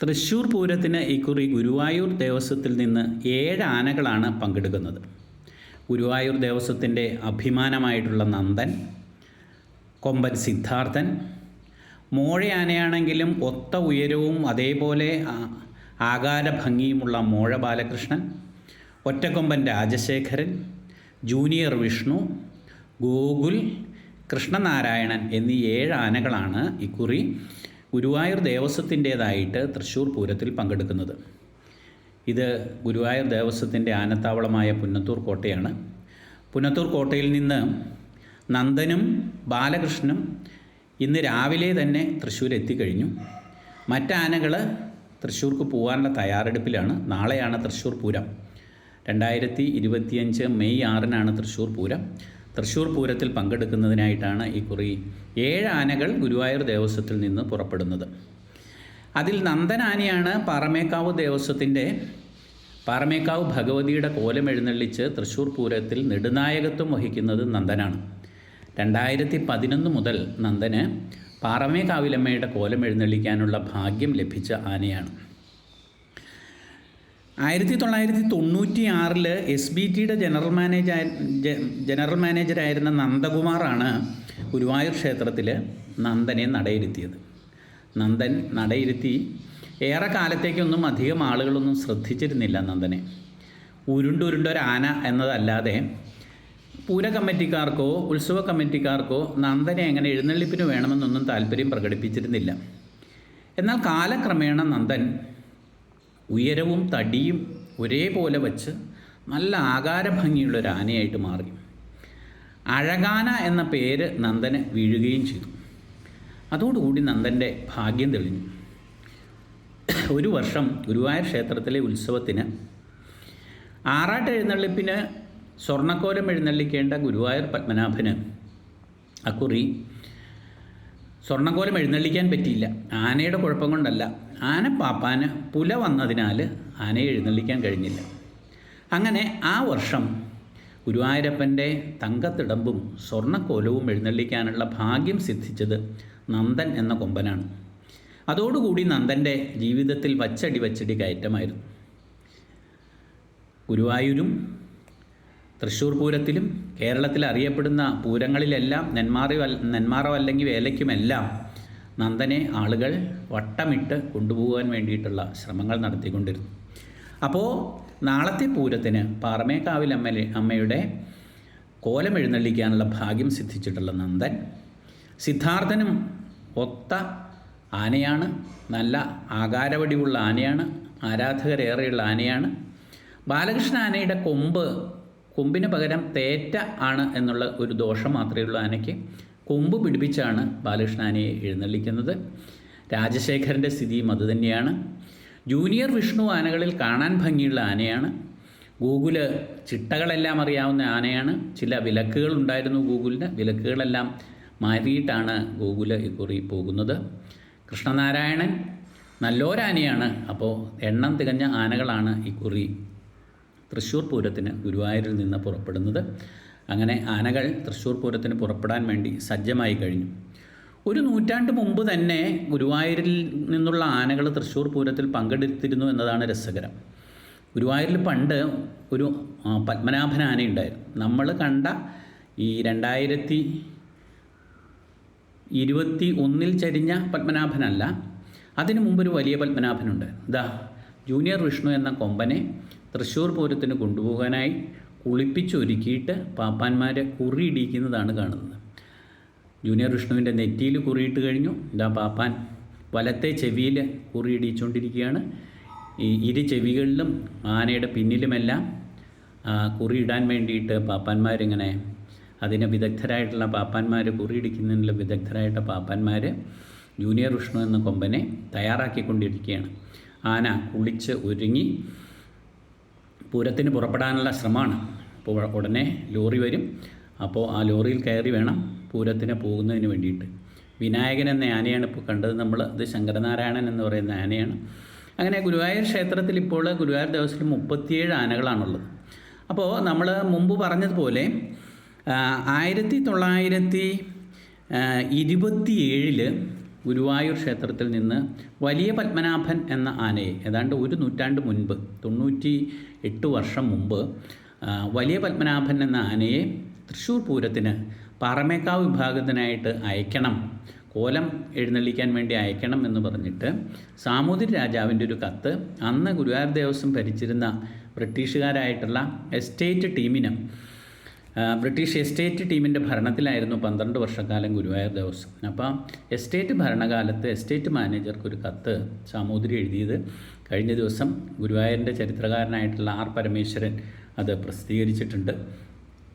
തൃശ്ശൂർ പൂരത്തിന് ഇക്കുറി ഗുരുവായൂർ ദേവസ്വത്തിൽ നിന്ന് ഏഴ് ആനകളാണ് പങ്കെടുക്കുന്നത്. ഗുരുവായൂർ ദേവസ്വത്തിന്റെ അഭിമാനമായിട്ടുള്ള നന്ദൻ കൊമ്പൻ സിദ്ധാർത്ഥൻ മോഴയാനയാണെങ്കിലും ഒത്ത ഉയരവും അതേപോലെ ആകാര ആകാരഭംഗിയുമുള്ള മോഴ ബാലകൃഷ്ണൻ ഒറ്റക്കൊമ്പൻ രാജശേഖരൻ ജൂനിയർ വിഷ്ണു ഗോകുൽ കൃഷ്ണനാരായണൻ എന്നീ ഏഴ് ആനകളാണ് ഇക്കുറി ഗുരുവായൂർ ദേവസ്വത്തിന്റേതായിട്ട് തൃശ്ശൂർ പൂരത്തിൽ പങ്കെടുക്കുന്നത്. ഇത് ഗുരുവായൂർ ദേവസ്വത്തിന്റെ ആനത്താവളമായ പുന്നത്തൂർ കോട്ടയാണ്. പുന്നത്തൂർ കോട്ടയിൽ നിന്ന് നന്ദനും ബാലകൃഷ്ണനും ഇന്ന് രാവിലെ തന്നെ തൃശ്ശൂർ എത്തിക്കഴിഞ്ഞു. മറ്റാനകൾ തൃശ്ശൂർക്ക് പോകാനുള്ള തയ്യാറെടുപ്പിലാണ്. നാളെയാണ് തൃശ്ശൂർ പൂരം. രണ്ടായിരത്തി ഇരുപത്തിയഞ്ച് മെയ് ആറിനാണ് തൃശ്ശൂർ പൂരം. തൃശ്ശൂർ പൂരത്തിൽ പങ്കെടുക്കുന്നതിനായിട്ടാണ് ഈ കുറി ഏഴ് ആനകൾ ഗുരുവായൂർ ദേവസ്വത്തിൽ നിന്ന് പുറപ്പെടുന്നത്. അതിൽ നന്ദനാനയാണ് പാറമേക്കാവ് ദേവസ്വത്തിന്റെ പാറമേക്കാവ് ഭഗവതിയുടെ കോലം എഴുന്നള്ളിച്ച് തൃശ്ശൂർ പൂരത്തിൽ നെടുനായകത്വം വഹിക്കുന്നത് നന്ദനാണ്. രണ്ടായിരത്തി പതിനൊന്ന് മുതൽ നന്ദന് പാറമേക്കാവിലമ്മയുടെ കോലം എഴുന്നള്ളിക്കാനുള്ള ഭാഗ്യം ലഭിച്ച ആനയാണ്. ആയിരത്തി തൊള്ളായിരത്തി തൊണ്ണൂറ്റി ആറിൽ എസ് ബി ടിയുടെ ജനറൽ മാനേജർ ജനറൽ മാനേജരായിരുന്ന നന്ദകുമാറാണ് ഗുരുവായൂർ ക്ഷേത്രത്തിൽ നന്ദനെ നടയിരുത്തിയത് നന്ദൻ നടയിരുത്തി ഏറെ കാലത്തേക്കൊന്നും അധികം ആളുകളൊന്നും ശ്രദ്ധിച്ചിരുന്നില്ല നന്ദനെ. ഉരുണ്ടുരുണ്ടൊരാന എന്നതല്ലാതെ പൂര കമ്മിറ്റിക്കാർക്കോ ഉത്സവ കമ്മിറ്റിക്കാർക്കോ നന്ദനെ എങ്ങനെ എഴുന്നള്ളിപ്പിന് വേണമെന്നൊന്നും താല്പര്യം പ്രകടിപ്പിച്ചിരുന്നില്ല. എന്നാൽ കാലക്രമേണ നന്ദൻ ഉയരവും തടിയും ഒരേപോലെ വച്ച് നല്ല ആകാരഭംഗിയുള്ള ഒരു ആനയായിട്ട് മാറി. അഴകാന എന്ന പേര് നന്ദന് വീഴുകയും ചെയ്തു. അതോടുകൂടി നന്ദന്റെ ഭാഗ്യം തെളിഞ്ഞു. ഒരു വർഷം ഗുരുവായൂർ ക്ഷേത്രത്തിലെ ഉത്സവത്തിന് ആറാട്ട് എഴുന്നള്ളിപ്പിന് സ്വർണക്കോലം എഴുന്നള്ളിക്കേണ്ട ഗുരുവായൂർ പത്മനാഭന് അക്കുറി സ്വർണക്കോലം എഴുന്നള്ളിക്കാൻ പറ്റിയില്ല. ആനയുടെ കുഴപ്പം കൊണ്ടല്ല. ആന പാപ്പാന് പുല വന്നതിനാൽ ആനയെ എഴുന്നള്ളിക്കാൻ കഴിഞ്ഞില്ല. അങ്ങനെ ആ വർഷം ഗുരുവായൂരപ്പന്റെ തങ്കത്തിടമ്പും സ്വർണക്കോലവും എഴുന്നള്ളിക്കാനുള്ള ഭാഗ്യം സിദ്ധിച്ചത് നന്ദൻ എന്ന കൊമ്പനാണ്. അതോടുകൂടി നന്ദന്റെ ജീവിതത്തിൽ വച്ചടി വച്ചടി കയറ്റമായിരുന്നു. ഗുരുവായൂരും തൃശ്ശൂർ പൂരത്തിലും കേരളത്തിൽ അറിയപ്പെടുന്ന പൂരങ്ങളിലെല്ലാം നെന്മാറി നെന്മാറോ അല്ലെങ്കിൽ വേലയ്ക്കുമെല്ലാം നന്ദനെ ആളുകൾ വട്ടമിട്ട് കൊണ്ടുപോകാൻ വേണ്ടിയിട്ടുള്ള ശ്രമങ്ങൾ നടത്തിക്കൊണ്ടിരുന്നു. അപ്പോൾ നാളത്തെ പൂരത്തിന് പാറമേക്കാവിൽ അമ്മ അമ്മയുടെ കോലം എഴുന്നള്ളിക്കാനുള്ള ഭാഗ്യം സിദ്ധിച്ചിട്ടുള്ള നന്ദൻ സിദ്ധാർത്ഥനും ഒത്ത ആനയാണ് നല്ല ആകാരവടിവുള്ള ആനയാണ് ആരാധകരേറെയുള്ള ആനയാണ്. ബാലകൃഷ്ണ ആനയുടെ കൊമ്പ് കൊമ്പിന് പകരം തേറ്റ ആണ് എന്നുള്ള ഒരു ദോഷം മാത്രമേ ഉള്ളൂ ആനയ്ക്ക്. കൊമ്പ് പിടിപ്പിച്ചാണ് ബാലകൃഷ്ണാനെ എഴുന്നള്ളിക്കുന്നത്. രാജശേഖരന്റെ സ്ഥിതിയും അതുതന്നെയാണ് ജൂനിയർ വിഷ്ണു ആനകളിൽ കാണാൻ ഭംഗിയുള്ള ആനയാണ്. ഗൂഗിൾ ചിട്ടകളെല്ലാം അറിയാവുന്ന ആനയാണ്. ചില വിലക്കുകൾ ഉണ്ടായിരുന്നു ഗൂഗിളിന്. വിലക്കുകളെല്ലാം മാറിയിട്ടാണ് ഗൂഗിൾ ഇക്കുറി പോകുന്നത്. കൃഷ്ണനാരായണൻ നല്ലോരാനയാണ്. അപ്പോൾ എണ്ണം തികഞ്ഞ ആനകളാണ് ഇക്കുറി തൃശ്ശൂർ പൂരത്തിന് ഗുരുവായൂരിൽ നിന്ന് പുറപ്പെടുന്നത്. അങ്ങനെ ആനകൾ തൃശ്ശൂർ പൂരത്തിന് പുറപ്പെടാൻ വേണ്ടി സജ്ജമായി കഴിഞ്ഞു. ഒരു നൂറ്റാണ്ട് മുമ്പ് തന്നെ ഗുരുവായൂരിൽ നിന്നുള്ള ആനകൾ തൃശ്ശൂർ പൂരത്തിൽ പങ്കെടുത്തിരുന്നു എന്നതാണ് രസകരം. ഗുരുവായൂരിൽ പണ്ട് ഒരു പത്മനാഭൻ ആനയുണ്ടായിരുന്നു. നമ്മൾ കണ്ട ഈ രണ്ടായിരത്തി ഇരുപത്തി ഒന്നിൽ ചരിഞ്ഞ പത്മനാഭനല്ല അതിനു മുമ്പ് ഒരു വലിയ പത്മനാഭനുണ്ട് ഇതാ ജൂനിയർ വിഷ്ണു എന്ന കൊമ്പനെ തൃശ്ശൂർ പൂരത്തിന് കൊണ്ടുപോകാനായി കുളിപ്പിച്ചൊരുക്കിയിട്ട് പാപ്പാന്മാരെ കുറിയിടിക്കുന്നതാണ് കാണുന്നത്. ജൂനിയർ വിഷ്ണുവിന്റെ നെറ്റിയിൽ കുറിയിട്ട് കഴിഞ്ഞു. ഇതാ പാപ്പാൻ വലത്തെ ചെവിയിൽ കുറിയിടിച്ചുകൊണ്ടിരിക്കുകയാണ് ഈ ഇരു ചെവികളിലും ആനയുടെ പിന്നിലുമെല്ലാം കുറിയിടാൻ വേണ്ടിയിട്ട് പാപ്പാന്മാരിങ്ങനെ അതിന് വിദഗ്ധരായിട്ടുള്ള പാപ്പാന്മാർ കുറിയിടിക്കുന്നതിനുള്ള വിദഗ്ധരായിട്ട പാപ്പാന്മാർ ജൂനിയർ വിഷ്ണു എന്ന കൊമ്പനെ തയ്യാറാക്കിക്കൊണ്ടിരിക്കുകയാണ്. ആന കുളിച്ച് ഒരുങ്ങി പൂരത്തിന് പുറപ്പെടാനുള്ള ശ്രമമാണ്. അപ്പോൾ ഉടനെ ലോറി വരും. അപ്പോൾ ആ ലോറിയിൽ കയറി വേണം പൂരത്തിന് പോകുന്നതിന് വേണ്ടിയിട്ട്. വിനായകൻ എന്ന ആനയാണ് ഇപ്പോൾ കണ്ടത്. നമ്മൾ അത് ശങ്കരനാരായണൻ എന്ന് പറയുന്ന ആനയാണ്. അങ്ങനെ ഗുരുവായൂർ ക്ഷേത്രത്തിൽ ഇപ്പോൾ ഗുരുവായൂർ ദേവസ്വത്തിൽ മുപ്പത്തിയേഴ് ആനകളാണുള്ളത്. അപ്പോൾ നമ്മൾ മുമ്പ് പറഞ്ഞതുപോലെ ആയിരത്തി തൊള്ളായിരത്തി ഇരുപത്തിയേഴിൽ ഗുരുവായൂർ ക്ഷേത്രത്തിൽ നിന്ന് വലിയ പത്മനാഭൻ എന്ന ആനയെ ഏതാണ്ട് ഒരു നൂറ്റാണ്ട് മുൻപ് തൊണ്ണൂറ്റി എട്ട് വർഷം മുമ്പ് വലിയ പത്മനാഭൻ എന്ന ആനയെ തൃശ്ശൂർ പൂരത്തിന് പാറമേക്കാവ് വിഭാഗത്തിനായിട്ട് അയക്കണം കോലം എഴുന്നള്ളിക്കാൻ വേണ്ടി അയക്കണം എന്ന് പറഞ്ഞിട്ട് സാമൂതിരി രാജാവിന്റെ ഒരു കത്ത് അന്ന് ഗുരുവായൂർ ദേവസ്വം ഭരിച്ചിരുന്ന ബ്രിട്ടീഷുകാരായിട്ടുള്ള എസ്റ്റേറ്റ് ടീമിന് ബ്രിട്ടീഷ് എസ്റ്റേറ്റ് ടീമിന്റെ ഭരണത്തിലായിരുന്നു പന്ത്രണ്ട് വർഷക്കാലം ഗുരുവായൂർ ദേവസ്വം. അപ്പം എസ്റ്റേറ്റ് ഭരണകാലത്ത് എസ്റ്റേറ്റ് മാനേജർക്ക് ഒരു കത്ത് സാമൂതിരി എഴുതിയത് കഴിഞ്ഞ ദിവസം ഗുരുവായൂരിന്റെ ചരിത്രകാരനായിട്ടുള്ള ആർ പരമേശ്വരൻ അത് പ്രസിദ്ധീകരിച്ചിട്ടുണ്ട്.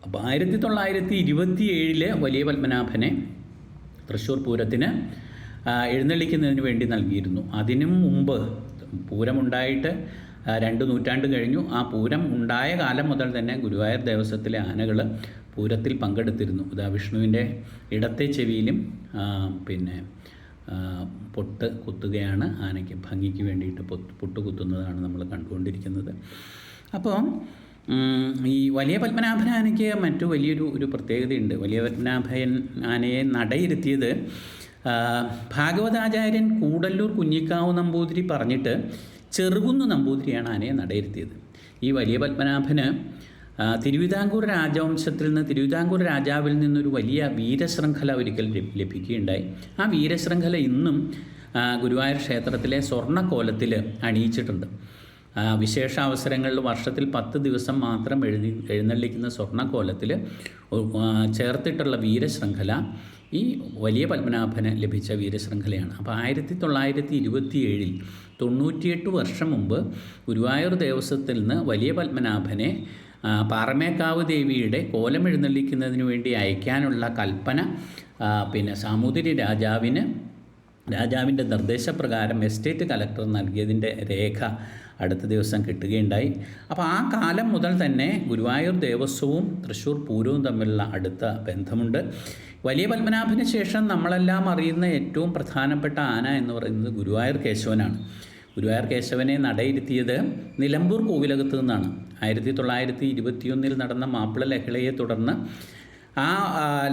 അപ്പോൾ ആയിരത്തി തൊള്ളായിരത്തി ഇരുപത്തി ഏഴിൽ വലിയ പത്മനാഭനെ തൃശ്ശൂർ പൂരത്തിന് എഴുന്നള്ളിക്കുന്നതിന് വേണ്ടി നൽകിയിരുന്നു. അതിനും മുമ്പ് പൂരമുണ്ടായിട്ട് രണ്ട് നൂറ്റാണ്ട് കഴിഞ്ഞു. ആ പൂരം ഉണ്ടായ കാലം മുതൽ തന്നെ ഗുരുവായൂർ ദേവസ്വത്തിലെ ആനകൾ പൂരത്തിൽ പങ്കെടുത്തിരുന്നു. ഇതാ വിഷ്ണുവിന്റെ ഇടത്തെ ചെവിയിലും പിന്നെ പൊട്ട് കുത്തുകയാണ് ആനയ്ക്ക് ഭംഗിക്ക് വേണ്ടിയിട്ട് പൊത്ത് പൊട്ട് കുത്തുന്നതാണ് നമ്മൾ കണ്ടുകൊണ്ടിരിക്കുന്നത്. അപ്പോൾ ഈ വലിയ പത്മനാഭൻ ആനയ്ക്ക് മറ്റു വലിയൊരു ഒരു പ്രത്യേകതയുണ്ട്. വലിയ പത്മനാഭൻ ആനയെ നടയിരുത്തിയത് ഭാഗവതാചാര്യൻ കൂടല്ലൂർ കുഞ്ഞിക്കാവ് നമ്പൂതിരി പറഞ്ഞിട്ട് ചെറുകുന്ന് നമ്പൂതിരിയാണ് ആനയെ നടയിരുത്തിയത്. ഈ വലിയ പത്മനാഭന് തിരുവിതാംകൂർ രാജവംശത്തിൽ നിന്ന് തിരുവിതാംകൂർ രാജാവിൽ നിന്നൊരു വലിയ വീരശൃംഖല ഒരിക്കൽ ലഭി- ലഭിക്കുകയുണ്ടായി. ആ വീരശൃംഖല ഇന്നും ഗുരുവായൂർ ക്ഷേത്രത്തിലെ സ്വർണക്കോലത്തിൽ അണിയിച്ചിട്ടുണ്ട്. വിശേഷ അവസരങ്ങളിൽ വർഷത്തിൽ പത്ത് ദിവസം മാത്രം എഴുതി എഴുന്നള്ളിക്കുന്ന സ്വർണക്കോലത്തിൽ ചേർത്തിട്ടുള്ള വീരശൃംഖല ഈ വലിയ പത്മനാഭന് ലഭിച്ച വീരശൃംഖലയാണ്. അപ്പോൾ ആയിരത്തി തൊള്ളായിരത്തി ഇരുപത്തി ഏഴിൽ തൊണ്ണൂറ്റിയെട്ട് വർഷം മുമ്പ് ഗുരുവായൂർ ദേവസ്വത്തിൽ നിന്ന് വലിയ പത്മനാഭനെ പാറമേക്കാവ് ദേവിയുടെ കോലം എഴുന്നള്ളിക്കുന്നതിന് വേണ്ടി അയക്കാനുള്ള കൽപ്പന പിന്നെ സാമൂതിരി രാജാവിന് രാജാവിന്റെ നിർദ്ദേശപ്രകാരം എസ്റ്റേറ്റ് കലക്ടർ നൽകിയതിന്റെ രേഖ അടുത്ത ദിവസം കിട്ടുകയുണ്ടായി. അപ്പോൾ ആ കാലം മുതൽ തന്നെ ഗുരുവായൂർ ദേവസ്വവും തൃശ്ശൂർ പൂരവും തമ്മിലുള്ള അടുത്ത ബന്ധമുണ്ട്. വലിയ പത്മനാഭന് ശേഷം നമ്മളെല്ലാം അറിയുന്ന ഏറ്റവും പ്രധാനപ്പെട്ട ആന എന്ന് പറയുന്നത് ഗുരുവായൂർ കേശവനാണ്. ഗുരുവായൂർ കേശവനെ നടയിരുത്തിയത് നിലമ്പൂർ കോവിലകത്ത് നിന്നാണ്. ആയിരത്തി തൊള്ളായിരത്തി ഇരുപത്തിയൊന്നിൽ നടന്ന മാപ്പിള ലഹളയെ തുടർന്ന് ആ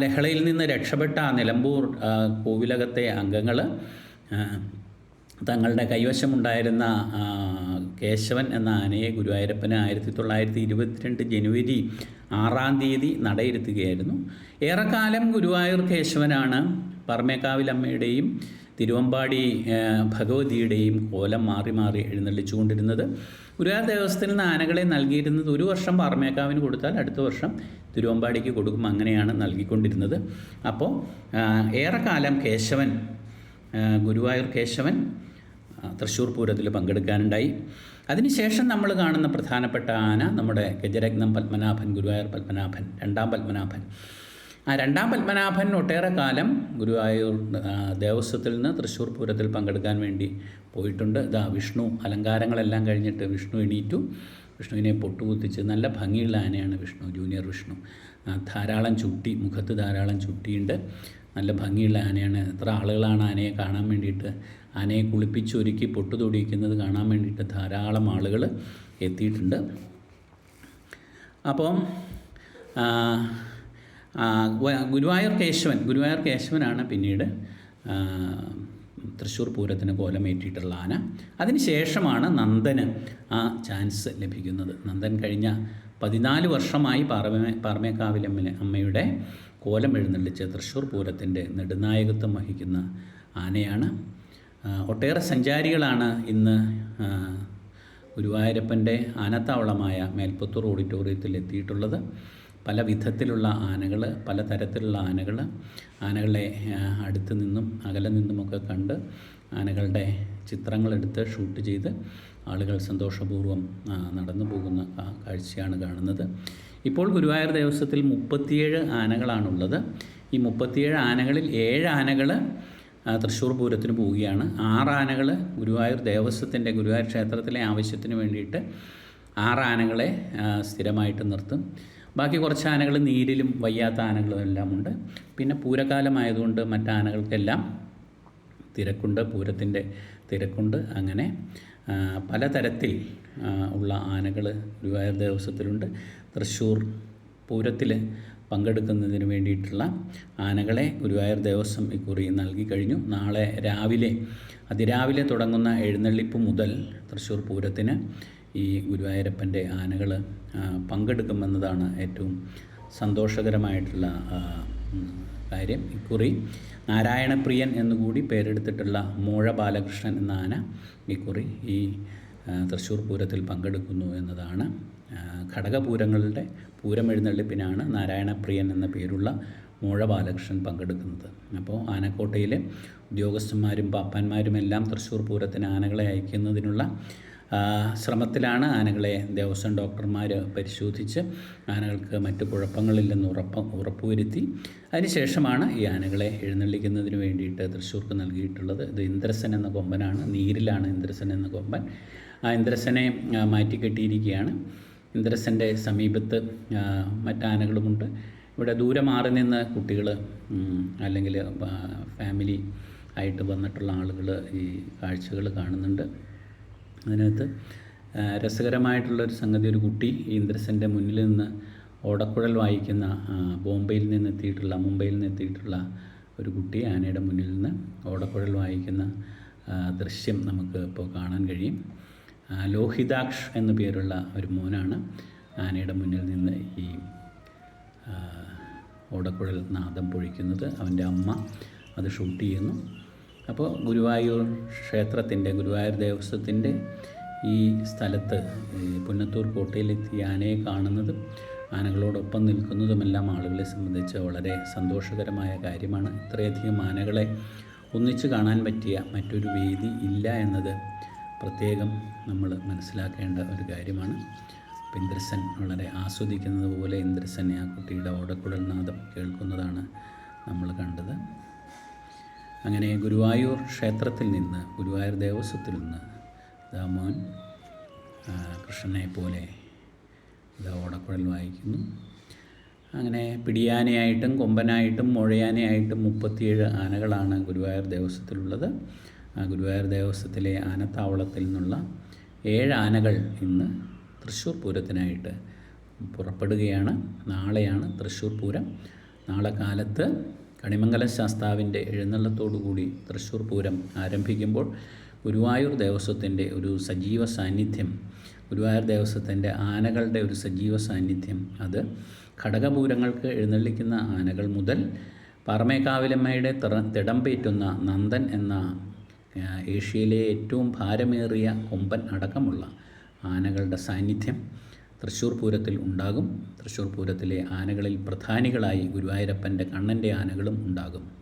ലഹളയിൽ നിന്ന് രക്ഷപ്പെട്ട നിലമ്പൂർ കോവിലകത്തെ അംഗങ്ങൾ തങ്ങളുടെ കൈവശമുണ്ടായിരുന്ന കേശവൻ എന്ന ആനയെ ഗുരുവായൂരപ്പന് ആയിരത്തി തൊള്ളായിരത്തി ഇരുപത്തിരണ്ട് ജനുവരി ആറാം തീയതി നടയിരുത്തുകയായിരുന്നു. ഏറെക്കാലം ഗുരുവായൂർ കേശവനാണ് പറമേക്കാവിലമ്മയുടെയും തിരുവമ്പാടി ഭഗവതിയുടെയും കോലം മാറി മാറി എഴുന്നള്ളിച്ചുകൊണ്ടിരുന്നത്. ഗുരുവായൂർ ദേവസ്ഥത്തിൽ നിന്ന് ആനകളെ നൽകിയിരുന്നത് ഒരു വർഷം പാറമേക്കാവിന് കൊടുത്താൽ അടുത്ത വർഷം തിരുവമ്പാടിക്ക് കൊടുക്കും അങ്ങനെയാണ് നൽകിക്കൊണ്ടിരുന്നത്. അപ്പോൾ ഏറെക്കാലം കേശവൻ ഗുരുവായൂർ കേശവൻ തൃശ്ശൂർ പൂരത്തിൽ പങ്കെടുക്കാനുണ്ടായി. അതിനുശേഷം നമ്മൾ കാണുന്ന പ്രധാനപ്പെട്ട ആന നമ്മുടെ ഗജരത്നം പത്മനാഭൻ ഗുരുവായൂർ പത്മനാഭൻ രണ്ടാം പത്മനാഭൻ. ആ രണ്ടാം പത്മനാഭൻ ഒട്ടേറെ കാലം ഗുരുവായൂർ ദേവസ്വത്തിൽ നിന്ന് തൃശ്ശൂർ പൂരത്തിൽ പങ്കെടുക്കാൻ വേണ്ടി പോയിട്ടുണ്ട്. ഇതാ വിഷ്ണു അലങ്കാരങ്ങളെല്ലാം കഴിഞ്ഞിട്ട് വിഷ്ണു എണീറ്റു. വിഷ്ണുവിനെ പൊട്ടുകുത്തിച്ച് നല്ല ഭംഗിയുള്ള ആനയാണ് വിഷ്ണു ജൂനിയർ വിഷ്ണു. ധാരാളം ചുട്ടി മുഖത്ത് ധാരാളം ചുട്ടിയുണ്ട്. നല്ല ഭംഗിയുള്ള ആനയാണ്. എത്ര ആളുകളാണ് ആനയെ കാണാൻ വേണ്ടിയിട്ട് ആനയെ കുളിപ്പിച്ചൊരുക്കി പൊട്ടു തൊടിയിക്കുന്നത് കാണാൻ വേണ്ടിയിട്ട് ധാരാളം ആളുകൾ എത്തിയിട്ടുണ്ട്. അപ്പം ഗുരുവായൂർ കേശവൻ ഗുരുവായൂർ കേശവനാണ് പിന്നീട് തൃശ്ശൂർ പൂരത്തിന് കോലമേറ്റിയിട്ടുള്ള ആന. അതിനുശേഷമാണ് നന്ദന് ആ ചാൻസ് ലഭിക്കുന്നത്. നന്ദൻ കഴിഞ്ഞ പതിനാല് വർഷമായി പാറമേ പാറമേക്കാവിലമ്മ അമ്മയുടെ കോലം എഴുന്നള്ളിച്ച് തൃശ്ശൂർ പൂരത്തിന്റെ നെടുനായകത്വം വഹിക്കുന്ന ആനയാണ്. ഒട്ടേറെ സഞ്ചാരികളാണ് ഇന്ന് ഗുരുവായൂരപ്പന്റെ ആനത്താവളമായ മേൽപ്പത്തൂർ ഓഡിറ്റോറിയത്തിൽ എത്തിയിട്ടുള്ളത്. പല വിധത്തിലുള്ള ആനകൾ പല തരത്തിലുള്ള ആനകൾ ആനകളെ അടുത്ത് നിന്നും അകലെ നിന്നുമൊക്കെ കണ്ട് ആനകളുടെ ചിത്രങ്ങളെടുത്ത് ഷൂട്ട് ചെയ്ത് ആളുകൾ സന്തോഷപൂർവം നടന്നു പോകുന്ന കാഴ്ചയാണ് കാണുന്നത്. ഇപ്പോൾ ഗുരുവായൂർ ദേവസ്വത്തിൽ മുപ്പത്തിയേഴ് ആനകളാണുള്ളത്. ഈ മുപ്പത്തിയേഴ് ആനകളിൽ ഏഴ് ആനകൾ തൃശ്ശൂർ പൂരത്തിന് പോവുകയാണ്. ആറാനകൾ ഗുരുവായൂർ ദേവസ്വത്തിന്റെ ഗുരുവായൂർ ക്ഷേത്രത്തിലെ ആവശ്യത്തിന് വേണ്ടിയിട്ട് ആറാനകളെ സ്ഥിരമായിട്ട് നിർത്തും. ബാക്കി കുറച്ച് ആനകൾ നീരിലും വയ്യാത്ത ആനകളും എല്ലാം ഉണ്ട് പിന്നെ പൂരകാലമായതുകൊണ്ട് മറ്റാനകൾക്കെല്ലാം തിരക്കുണ്ട് പൂരത്തിന്റെ തിരക്കുണ്ട്. അങ്ങനെ പലതരത്തിൽ ഉള്ള ആനകൾ ഗുരുവായൂർ ദേവസ്വത്തിലുണ്ട്. തൃശ്ശൂർ പൂരത്തിൽ പങ്കെടുക്കുന്നതിന് വേണ്ടിയിട്ടുള്ള ആനകളെ ഗുരുവായൂർ ദേവസ്വം ഇക്കുറി നൽകി കഴിഞ്ഞു. നാളെ രാവിലെ അതിരാവിലെ തുടങ്ങുന്ന എഴുന്നള്ളിപ്പ് മുതൽ തൃശ്ശൂർ പൂരത്തിന് ഈ ഗുരുവായൂരപ്പന്റെ ആനകൾ പങ്കെടുക്കുമെന്നതാണ് ഏറ്റവും സന്തോഷകരമായിട്ടുള്ള കാര്യം. ഇക്കുറി നാരായണപ്രിയൻ എന്നുകൂടി പേരെടുത്തിട്ടുള്ള മൂഴ ബാലകൃഷ്ണൻ എന്ന ആന ഇക്കുറി ഈ തൃശ്ശൂർ പൂരത്തിൽ പങ്കെടുക്കുന്നു എന്നതാണ് ഘടകപൂരങ്ങളുടെ പൂരം എഴുന്നള്ളിപ്പിനാണ് നാരായണപ്രിയൻ എന്ന പേരുള്ള മൂഴ ബാലകൃഷ്ണൻ പങ്കെടുക്കുന്നത്. അപ്പോൾ ആനക്കോട്ടയിലെ ഉദ്യോഗസ്ഥന്മാരും പാപ്പാന്മാരും എല്ലാം തൃശ്ശൂർ പൂരത്തിന് ആനകളെ അയക്കുന്നതിനുള്ള ശ്രമത്തിലാണ് ആനകളെ ദേവസ്വം ഡോക്ടർമാർ പരിശോധിച്ച് ആനകൾക്ക് മറ്റു കുഴപ്പങ്ങളില്ലെന്ന് ഉറപ്പ് ഉറപ്പുവരുത്തി. അതിനുശേഷമാണ് ഈ ആനകളെ എഴുന്നള്ളിക്കുന്നതിന് വേണ്ടിയിട്ട് തൃശ്ശൂർക്ക് നൽകിയിട്ടുള്ളത്. ഇത് ഇന്ദ്രസൻ എന്ന കൊമ്പനാണ് നീരിലാണ് ഇന്ദ്രസൻ എന്ന കൊമ്പൻ. ആ ഇന്ദ്രസനെ മാറ്റിക്കെട്ടിയിരിക്കുകയാണ്. ഇന്ദ്രസന്റെ സമീപത്ത് മറ്റാനകളുമുണ്ട് ഇവിടെ ദൂരെ മാറി നിന്ന് കുട്ടികൾ അല്ലെങ്കിൽ ഫാമിലി ആയിട്ട് വന്നിട്ടുള്ള ആളുകൾ ഈ കാഴ്ചകൾ കാണുന്നുണ്ട്. അതിനകത്ത് രസകരമായിട്ടുള്ളൊരു സംഗതി ഒരു കുട്ടി ഇന്ദ്രസന്റെ മുന്നിൽ നിന്ന് ഓടക്കുഴൽ വായിക്കുന്ന ബോംബെയിൽ നിന്ന് എത്തിയിട്ടുള്ള മുംബൈയിൽ നിന്ന് എത്തിയിട്ടുള്ള ഒരു കുട്ടി ആനയുടെ മുന്നിൽ നിന്ന് ഓടക്കുഴൽ വായിക്കുന്ന ദൃശ്യം നമുക്ക് ഇപ്പോൾ കാണാൻ കഴിയും. ലോഹിതാക്ഷ് എന്നു പേരുള്ള ഒരു മോനാണ്. ആനയുടെ മുന്നിൽ നിന്ന് ഈ ഓടക്കുഴൽ നാദം പൊഴിക്കുന്നത് അവന്റെ അമ്മ. അത് ഷൂട്ട് ചെയ്യുന്നു. അപ്പോൾ ഗുരുവായൂർ ക്ഷേത്രത്തിന്റെ ഗുരുവായൂർ ദേവസ്വത്തിന്റെ ഈ സ്ഥലത്ത് പുന്നത്തൂർ കോട്ടയിലെത്തി ആനയെ കാണുന്നതും ആനകളോടൊപ്പം നിൽക്കുന്നതുമെല്ലാം ആളുകളെ സംബന്ധിച്ച് വളരെ സന്തോഷകരമായ കാര്യമാണ്. ഇത്രയധികം ആനകളെ ഒന്നിച്ചു കാണാൻ പറ്റിയ മറ്റൊരു വേദി ഇല്ല എന്നത് പ്രത്യേകം നമ്മൾ മനസ്സിലാക്കേണ്ട ഒരു കാര്യമാണ്. ഇന്ദ്രസൻ വളരെ ആസ്വദിക്കുന്നത് പോലെ ഇന്ദ്രസൻ ആ കുട്ടിയുടെ ഓടക്കുഴൽ നാദം കേൾക്കുന്നതാണ് നമ്മൾ കണ്ടത്. അങ്ങനെ ഗുരുവായൂർ ക്ഷേത്രത്തിൽ നിന്ന് ഗുരുവായൂർ ദേവസ്വത്തിൽ നിന്ന് ദാമോൻ കൃഷ്ണനെ പോലെ ഇതാ ഓടക്കുഴൽ വായിക്കുന്നു. അങ്ങനെ പിടിയാനയായിട്ടും കൊമ്പനായിട്ടും മുഴയാനയായിട്ടും മുപ്പത്തിയേഴ് ആനകളാണ് ഗുരുവായൂർ ദേവസ്വത്തിലുള്ളത്. ഗുരുവായൂർ ദേവസ്വത്തിലെ ആനത്താവളത്തിൽ നിന്നുള്ള ഏഴ് ആനകൾ ഇന്ന് തൃശ്ശൂർ പൂരത്തിനായിട്ട് പുറപ്പെടുകയാണ്. നാളെയാണ് തൃശ്ശൂർ പൂരം. നാളെ കാലത്ത് കണിമംഗല ശാസ്താവിന്റെ എഴുന്നള്ളത്തോടുകൂടി തൃശ്ശൂർ പൂരം ആരംഭിക്കുമ്പോൾ ഗുരുവായൂർ ദേവസ്വത്തിന്റെ ഒരു സജീവ സാന്നിധ്യം ഗുരുവായൂർ ദേവസ്വത്തിന്റെ ആനകളുടെ ഒരു സജീവ സാന്നിധ്യം അത് ഘടകപൂരങ്ങൾക്ക് എഴുന്നള്ളിക്കുന്ന ആനകൾ മുതൽ പാറമേക്കാവിലമ്മയുടെ തിറ തിടമ്പേറ്റുന്ന നന്ദൻ എന്ന ഏഷ്യയിലെ ഏറ്റവും ഭാരമേറിയ കൊമ്പൻ അടക്കമുള്ള ആനകളുടെ സാന്നിധ്യം തൃശ്ശൂർ പൂരത്തിൽ ഉണ്ടാകും. തൃശ്ശൂർ പൂരത്തിലെ ആനകളിൽ പ്രധാനികളായി ഗുരുവായൂരപ്പന്റെ കണ്ണന്റെ ആനകളും ഉണ്ടാകും.